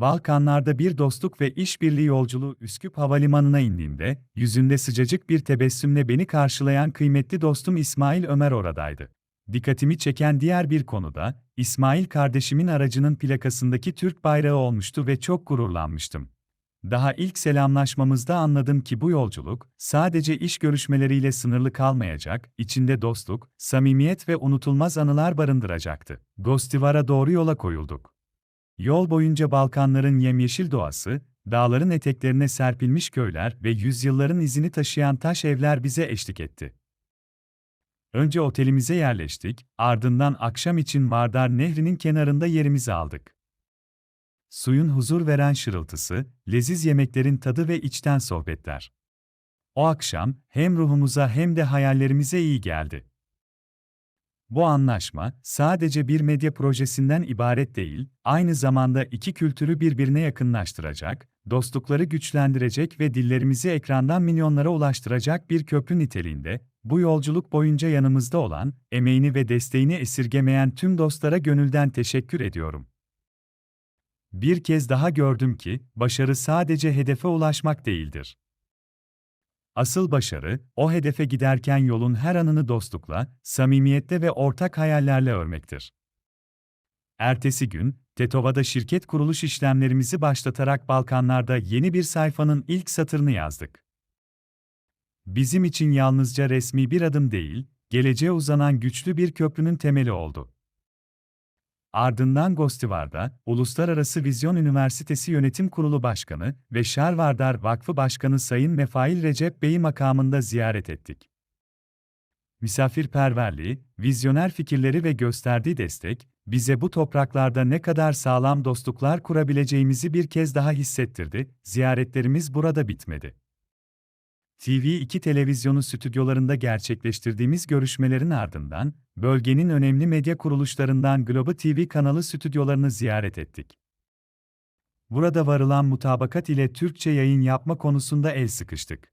Balkanlarda bir dostluk ve işbirliği yolculuğu Üsküp Havalimanı'na indiğimde, yüzünde sıcacık bir tebessümle beni karşılayan kıymetli dostum İsmail Ömer oradaydı. Dikkatimi çeken diğer bir konuda, İsmail kardeşimin aracının plakasındaki Türk bayrağı olmuştu ve çok gururlanmıştım. Daha ilk selamlaşmamızda anladım ki bu yolculuk, sadece iş görüşmeleriyle sınırlı kalmayacak, içinde dostluk, samimiyet ve unutulmaz anılar barındıracaktı. Gostivar'a doğru yola koyulduk. Yol boyunca Balkanların yemyeşil doğası, dağların eteklerine serpilmiş köyler ve yüzyılların izini taşıyan taş evler bize eşlik etti. Önce otelimize yerleştik, ardından akşam için Vardar Nehri'nin kenarında yerimizi aldık. Suyun huzur veren şırıltısı, leziz yemeklerin tadı ve içten sohbetler. O akşam hem ruhumuza hem de hayallerimize iyi geldi. Bu anlaşma sadece bir medya projesinden ibaret değil, aynı zamanda iki kültürü birbirine yakınlaştıracak, dostlukları güçlendirecek ve dillerimizi ekrandan milyonlara ulaştıracak bir köprü niteliğinde. Bu yolculuk boyunca yanımızda olan, emeğini ve desteğini esirgemeyen tüm dostlara gönülden teşekkür ediyorum. Bir kez daha gördüm ki, başarı sadece hedefe ulaşmak değildir. Asıl başarı, o hedefe giderken yolun her anını dostlukla, samimiyetle ve ortak hayallerle örmektir. Ertesi gün, Tetova'da şirket kuruluş işlemlerimizi başlatarak Balkanlarda yeni bir sayfanın ilk satırını yazdık. Bizim için yalnızca resmi bir adım değil, geleceğe uzanan güçlü bir köprünün temeli oldu. Ardından Gostivar'da, Uluslararası Vizyon Üniversitesi Yönetim Kurulu Başkanı ve Şarvardar Vakfı Başkanı Sayın Mefail Recep Bey'i makamında ziyaret ettik. Misafirperverliği, vizyoner fikirleri ve gösterdiği destek, bize bu topraklarda ne kadar sağlam dostluklar kurabileceğimizi bir kez daha hissettirdi, ziyaretlerimiz burada bitmedi. TV2 televizyonu stüdyolarında gerçekleştirdiğimiz görüşmelerin ardından, bölgenin önemli medya kuruluşlarından Globo TV kanalı stüdyolarını ziyaret ettik. Burada varılan mutabakat ile Türkçe yayın yapma konusunda el sıkıştık.